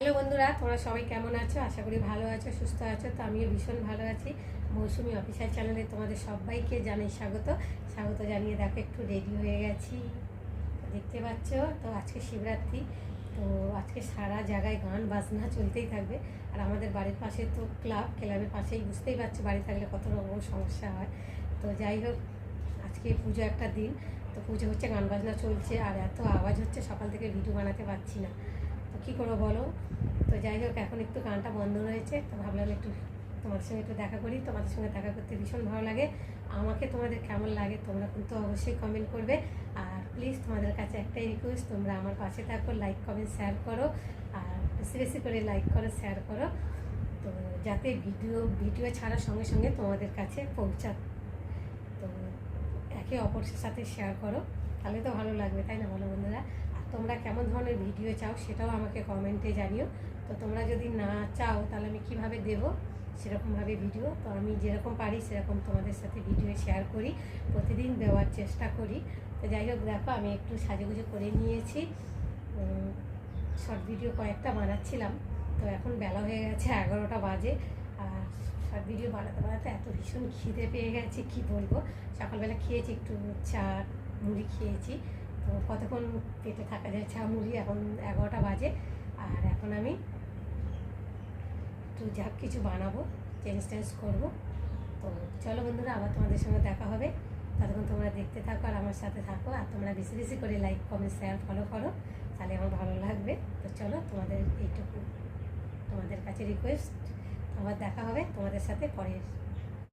Hello বন্ধুরা, তোমরা সবাই কেমন আছো? আশা করি ভালো আছো, সুস্থ আছো। তো আমিও ভীষণ ভালো আছি। মৌসুমি অফিসার চ্যানেলে তোমাদের সবাইকে জানাই স্বাগত। স্বাগত জানিয়ে দেখো, একটু রেডি হয়ে গেছি। দেখতে পাচ্ছ? তো আজকে শিবরাত্রি। তো আজকে সারা জায়গায় গান, বাজনা চলতেই থাকবে। আর আমাদের বাড়ির পাশে তো ক্লাব, ক্লাবের পাশেই বুঝতেই পারছ বাড়ি থাকলে কত রকম সমস্যা হয়। তো যাই হোক, আজকে পুজো একটা দিন। তো পুজো হচ্ছে, গান, বাজনা চলছে। আর এত আওয়াজ হচ্ছে, সকাল থেকে ভিডিও বানাতে পারছি না। তো কী করব বলো? তো যাই হোক, এখন একটু গানটা বন্ধ রয়েছে, তো ভাবলাম একটু তোমাদের সঙ্গে একটু দেখা করি। তোমাদের সঙ্গে দেখা করতে ভীষণ ভালো লাগে। আমাকে তোমাদের কেমন লাগে তোমরা কিন্তু অবশ্যই কমেন্ট করবে। আর প্লিজ তোমাদের কাছে একটাই রিকোয়েস্ট তোমরা আমার পাশে থাকো লাইক কমেন্ট শেয়ার করো। আর বেশি বেশি করে লাইক করো শেয়ার করো। তো যাতে ভিডিও ভিডিও ছাড়ার সঙ্গে সঙ্গে তোমাদের কাছে পৌঁছা তো একে অপরের সাথে শেয়ার করো। তাহলে তো ভালো লাগবে, তাই না ভালো বন্ধুরা? তোমরা কেমন ধরনের ভিডিও চাও সেটাও আমাকে কমেন্টে জানিও। তো তোমরা যদি না চাও, তাহলে আমি কীভাবে দেব? সেরকমভাবে ভিডিও। তো আমি যেরকম পারি, সেরকম তোমাদের সাথে ভিডিও শেয়ার করি, প্রতিদিন দেওয়ার চেষ্টা করি। তো যাই হোক, দেখো, আমি একটু সাজুগুজু করে নিয়েছি। শর্ট ভিডিও কয়েকটা বানাচ্ছিলাম। তো এখন বেলা হয়ে গেছে, এগারোটা বাজে। আর শর্ট ভিডিও বানাতে বানাতে এত ভীষণ খিদে পেয়ে গেছে, কি বলব? সকালবেলা খেয়েছি, একটু চা, মুড়ি খেয়েছি। তো কতক্ষণ পেটে থাকা যায় চা মুড়ি, এখন এগারোটা বাজে। আর এখন আমি একটু যা কিছু বানাবো চেঞ্জ টেঞ্জ করব। তো চলো বন্ধুরা, আবার তোমাদের সঙ্গে দেখা হবে। ততক্ষণ তোমরা দেখতে থাকো আর আমার সাথে থাকো। আর তোমরা বেশি বেশি করে লাইক কমেন্ট শেয়ার ফলো করো। তাহলে আমার ভালো লাগবে। তো চলো তোমাদের এইটুকু তোমাদের কাছে রিকোয়েস্ট আবার দেখা হবে তোমাদের সাথে পরের